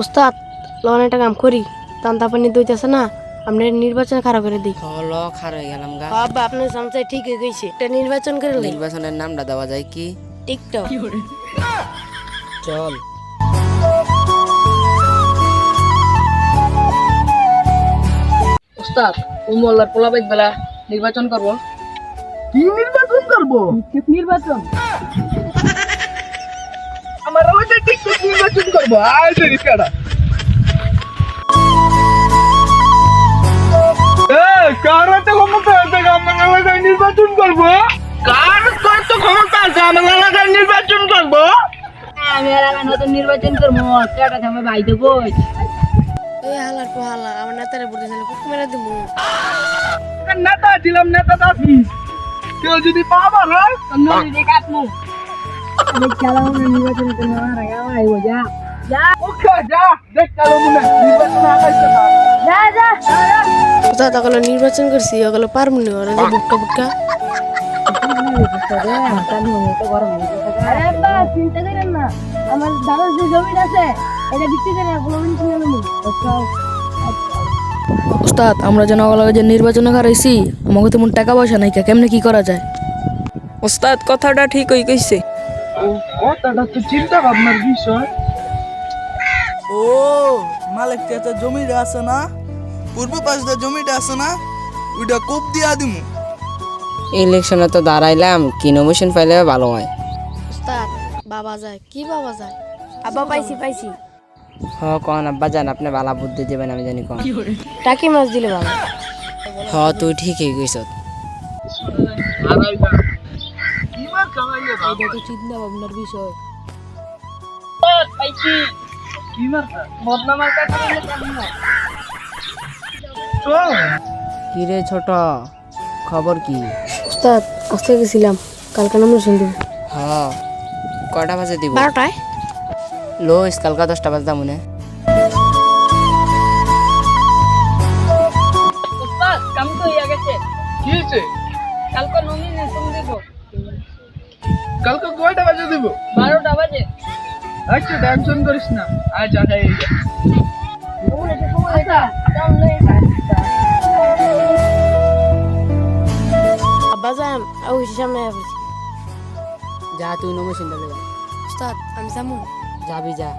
ওস্তাদ লন একটা কাম করি। তান্তা পানি দইতেছে না আপনি নির্বাচন খারাপ করে দিই। হলো খার হয়ে গেলাম গা। বাবা আপনার সামসাই ঠিক হয়ে গেছে। এটা নির্বাচন করে লই। নির্বাচনের নামটা দেওয়া যায় কি? টিকটক। চল। ওস্তাদ ওই মোল্লার পোলাবাইক বেলা নির্বাচন করব। কি নির্বাচন করব? নির্বাচন? আমার ওইটা নির্বাচন করব আয় দেরি কাটা কার হাতে ক্ষমতা আছে? আমার এলাকায় নির্বাচন করব? কার কত ক্ষমতা আছে? আমার এলাকায় নির্বাচন করব? আমি নতুন নির্বাচন করব কেটা আমি ভাই দেবো এই হালার পো হালা আমার নেতারে বলতে চাইলে কুক মেরে দিব নেতা ছিলাম নেতা দাবি কেউ যদি পাবার হয় নির্বাচন করব আমার আইবো যা যা ওকে যা দেখ কালো মনে নির্বাচন আগাইছে না যা যা ওস্তাদ ওগুলো নির্বাচন করছি ওগুলো পারব না ওরা যে বুক্কা বুক্কা আরে বা চিন্তা করেন না আমার দাদার যে জমিটা আছে এটা বিক্রি করে কোনো কিনে নেব ওস্তাদ আমরা যেন অগলগে যে নির্বাচনে হারাইছি আমাকে তেমন টাকা পয়সা নাইকা কেমনে কি করা যায় ওস্তাদ কথাটা ঠিক হই কইছে ও কথাটা তো চিন্তা ভাবনার বিষয়। ও মালিক চাচা জমিটা আছে না? পূর্ব পাশে জমিটা আছে না? ওইটা কোপ দিয়া দিমু। ইলেকশনে তো দাঁড়াইলাম কি নমিশন পাইলে ভালো হয়। ওস্তাদ বাবা যায়। কি বাবা যায়? আব্বা পাইছি পাইছি। হ কন আব্বা জান আপনি বালা বুদ্ধি দেবেন আমি জানি কন। টাকি মাছ দিলে বাবা হ তুই ঠিকই কইছ এটা তো চিন্তা ভাবনার বিষয় কি মার্কা বদনামার কাছে চল কি রে ছোট খবর কি? ওস্তাদ আজকে গেছিলাম। কালকে নাম শুনব হ কয়টা বাজে দিব? বারোটায়। লো কালকা দশটা বাজে মনে ওস্তাদ কাম তো হইয়া গেছে। কি হয়েছে? কালকে দেব কালকে কয়টা বাজে দিব? বারোটা বাজে। আচ্ছা টেনশন করিস না। আয় যা খাই। যা। সামনে যা তুই নমিশনটা দেবে ওস্তাদ আমি যাব যাবি। যা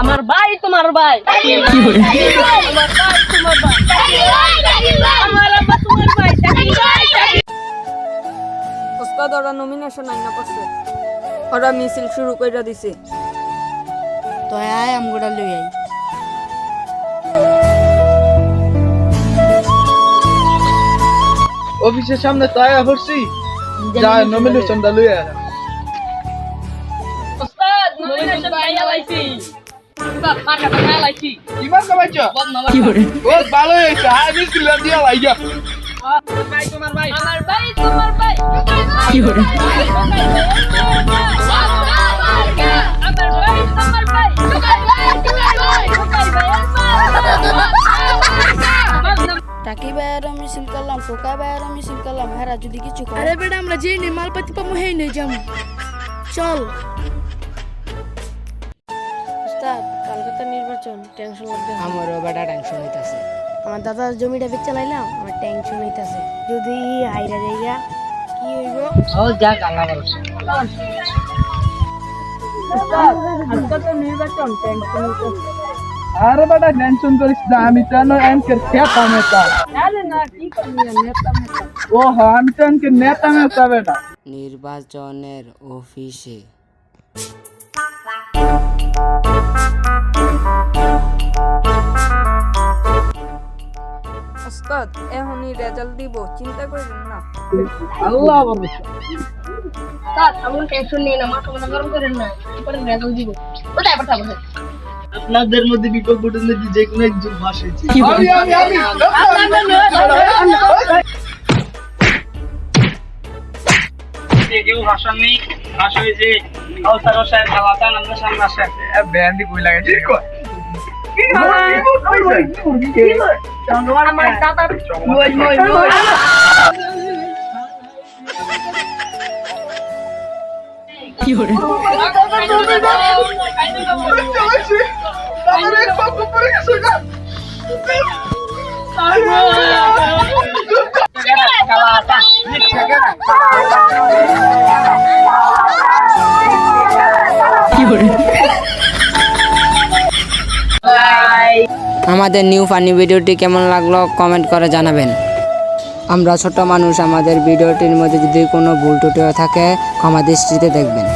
আমার ভাই তোমার ভাই। আমার ভাই তোমার ভাই আমার আব্বা তোমার ভাই ওস্তাদ ওরা নমিনেশন আইনা করছে। ওরা মিছিল শুরু কইরা দিছে। তো আয় আমগোটা লই আই অফিসের সামনে তো আয়া করছি যা নমিনেশনটা লই আয়। ওস্তাদ নমিনেশন পাইয়া লাইছি। ওস্তাদ মার্কাটা পাইয়া লাইছি কি মার্কা বাইছো বদনামার ও ভালো হয়েছে। আয় বিসমিল্লাহ দিয়া লাইগা তোমার ভাই আমার ভাই তোমার ভাই কি হরে আমার ভাই তোমার ভাই টাকি বাইরে মিছিল করলাম। টোকা বাইরে মিছিল করলাম হেরা যদি কিছু আরে বেটা আমরা যে নে মালপাতি পাবো হেই নে যাম। চল। নির্বাচন টেনশন লাগবে আমারও বেটা টেনশন হইতাছে। আমার দাদার জমিটা বেচে লাইলাম আমার টেনশন হইতাছে। যদি হাইরা জায়গা কি হইব? ও যা গালা টেনশন আরে বেটা টেনশন করিস না আমি তো এনকের না কি করবি নেতা নেতা? ও হ্যাঁ আমি তো এনকের নেতা মেতা বেটা। নির্বাচনের অফিসে। ওস্তাদ এখনই রেজাল্ট দিব চিন্তা না আল্লাহ ভরসা স্যার আমার টেনশন নেই না মাথা মাথা গরম করেন না পরে রেজাল্ট দিব ওটা এবার থাকবে আপনাদের মধ্যে ঘটলে যে কোনো একজন ভাসেছে আমি আমি আমি কেউ ভাষণ নেই ভাষা হয়েছে রসায় খাওয়া চান আপনার সামনে আসে ব্যান্ডি কি আমার মই আমাদের নিউ ফানি ভিডিওটি কেমন লাগল কমেন্ট করে জানাবেন। আমরা ছোট মানুষ, আমাদের ভিডিওটির মধ্যে যদি কোনো ভুল টুটিও থাকে, ক্ষমা দৃষ্টিতে দেখবেন।